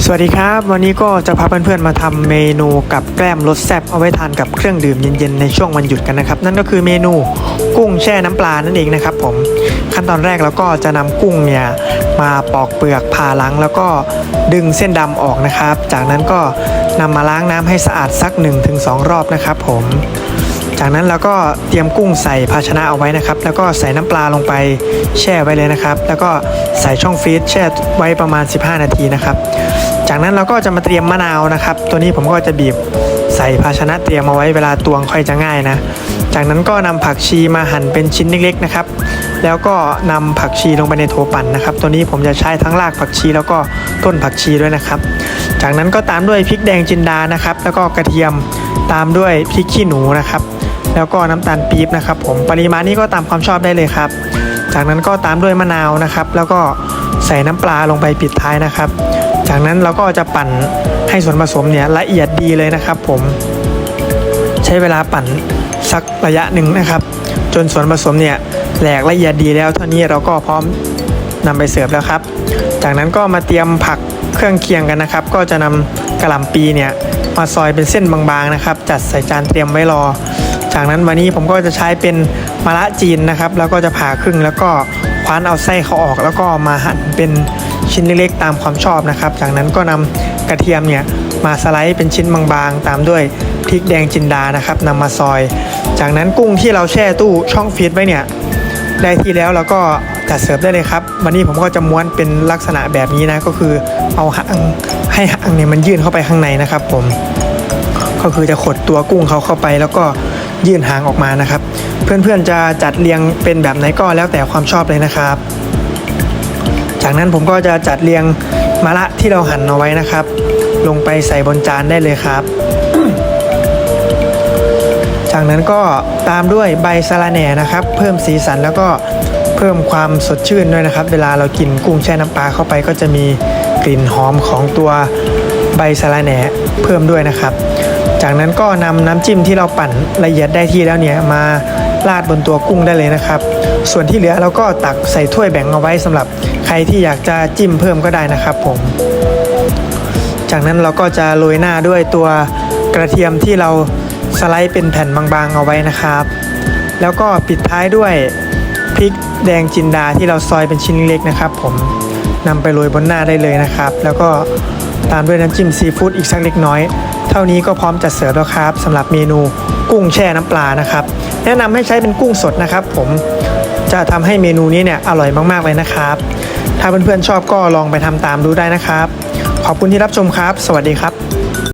สวัสดีครับ วันนี้ก็จะพาเพื่อนๆมาทำเมนูกับแกล้มรสแซ่บเอาไว้ทานกับเครื่องดื่มเย็นๆในช่วงวันหยุดกันนะครับ นั่นก็คือเมนูกุ้งแช่น้ำปลานั่นเองนะครับผมขั้นตอนแรกเราก็จะนำกุ้งเนี่ยมาปอกเปลือกผ่าล้างแล้วก็ดึงเส้นดำออกนะครับ จากนั้นก็นำมาล้างน้ำให้สะอาดสัก 1-2 รอบนะครับผม จากนั้นเราก็เตรียมกุ้งใส่ภาชนะเอาไว้นะครับ แล้วก็ใส่น้ำปลาลงไปแช่ไว้เลยนะครับ แล้วก็ใส่ช่องฟรีซแช่ไว้ประมาณ 15 นาทีนะครับ จากนั้นเราก็จะมาเตรียมมะนาวนะครับ ตัวนี้ผมก็จะบีบใส่ภาชนะเตรียมเอาไว้เวลาตวงค่อยจะง่ายนะ จากนั้นก็นำผักชีมาหั่นเป็นชิ้นเล็กๆนะครับ แล้วก็นำผักชีลงไปในโถปั่นนะครับ ตัวนี้ผมจะใช้ทั้งรากผักชีแล้วก็ต้นผักชีด้วยนะครับ จากนั้นก็ตามด้วยพริกแดงจินดานะครับ แล้วก็กระเทียมตามด้วยพริกขี้หนูนะครับ แล้วก็น้ำตาลปี๊บนะครับ ผมปริมาณนี้ก็ตามความชอบได้เลยครับ จากนั้นก็ตามด้วยมะนาวนะครับ แล้วก็ใส่น้ำปลาลงไปปิดท้ายนะครับ จากนั้นเราก็จะปั่นให้ส่วนผสมเนี่ยละเอียดดีเลยนะครับ ผม ใช้เวลาปั่นสักระยะหนึ่งนะครับ จนส่วนผสมเนี่ยแหลกละเอียดดีแล้วเท่านี้เราก็พร้อมนำไปเสิร์ฟแล้วครับ จากนั้นก็มาเตรียมผักเครื่องเคียงกันนะครับ ก็จะนำกระหล่ำปีเนี่ยมาซอยเป็นเส้นบางๆนะครับ จัดใส่จานเตรียมไว้รอ จากนั้นวันนี้ผมก็จะใช้เป็นมะระจีนนะครับ แล้วก็จะผ่าครึ่งแล้วก็คว้านเอาไส้เขาออก แล้วก็มาหั่นเป็นชิ้นเล็กๆตามความชอบนะครับ จากนั้นก็นำกระเทียมเนี่ยมาสไลด์เป็นชิ้นบางๆ ตามด้วยพริกแดงจินดานะครับนำมาซอย จากนั้นกุ้งที่เราแช่ตู้ช่องฟรีซไว้เนี่ยได้ที่แล้วเราก็จัดเสิร์ฟได้เลยครับ วันนี้ผมก็จะม้วนเป็นลักษณะแบบนี้นะก็คือเอาหางให้หางเนี่ยมันยื่นเข้าไปข้างในนะครับ ผม ก็คือจะขดตัวกุ้งเขาเข้าไปแล้วก็ ยื่นหางออกมานะครับ เพื่อนๆจะจัดเรียงเป็นแบบไหนก็แล้วแต่ความชอบเลยนะครับ จากนั้นผมก็จะจัดเรียงมะระที่เราหั่นเอาไว้นะครับ ลงไปใส่บนจานได้เลยครับ จากนั้นก็ตามด้วยใบสะระแหน่นะครับ เพิ่มสีสันแล้วก็เพิ่มความสดชื่นด้วยนะครับ เวลาเรากินกุ้งแช่น้ำปลาเข้าไปก็จะมีกลิ่นหอมของตัว ใบสะระแหน่เพิ่มด้วยนะครับ จากนั้นก็นำน้ำจิ้มที่เราปั่นละเอียดได้ที่แล้วเนี่ยมาราดบนตัวกุ้งได้เลยนะครับ ส่วนที่เหลือเราก็ตักใส่ถ้วยแบ่งเอาไว้สำหรับใครที่อยากจะจิ้มเพิ่มก็ได้นะครับผม จากนั้นเราก็จะโรยหน้าด้วยตัวกระเทียมที่เราสไลด์เป็นแผ่นบางๆเอาไว้นะครับ แล้วก็ปิดท้ายด้วยพริกแดงจินดาที่เราซอยเป็นชิ้นเล็กนะครับ ผมนำไปโรยบนหน้าได้เลยนะครับ แล้วก็ ตามด้วยน้ำจิ้มซีฟู้ดอีกสักเล็กน้อย เท่านี้ก็พร้อมจัดเสิร์ฟแล้วครับสำหรับเมนูกุ้งแช่น้ำปลานะครับ แนะนำให้ใช้เป็นกุ้งสดนะครับ ผมจะทำให้เมนูนี้เนี่ยอร่อยมากๆเลยนะครับ ถ้าเพื่อนๆชอบก็ลองไปทำตามดูได้นะครับ ขอบคุณที่รับชมครับ สวัสดีครับ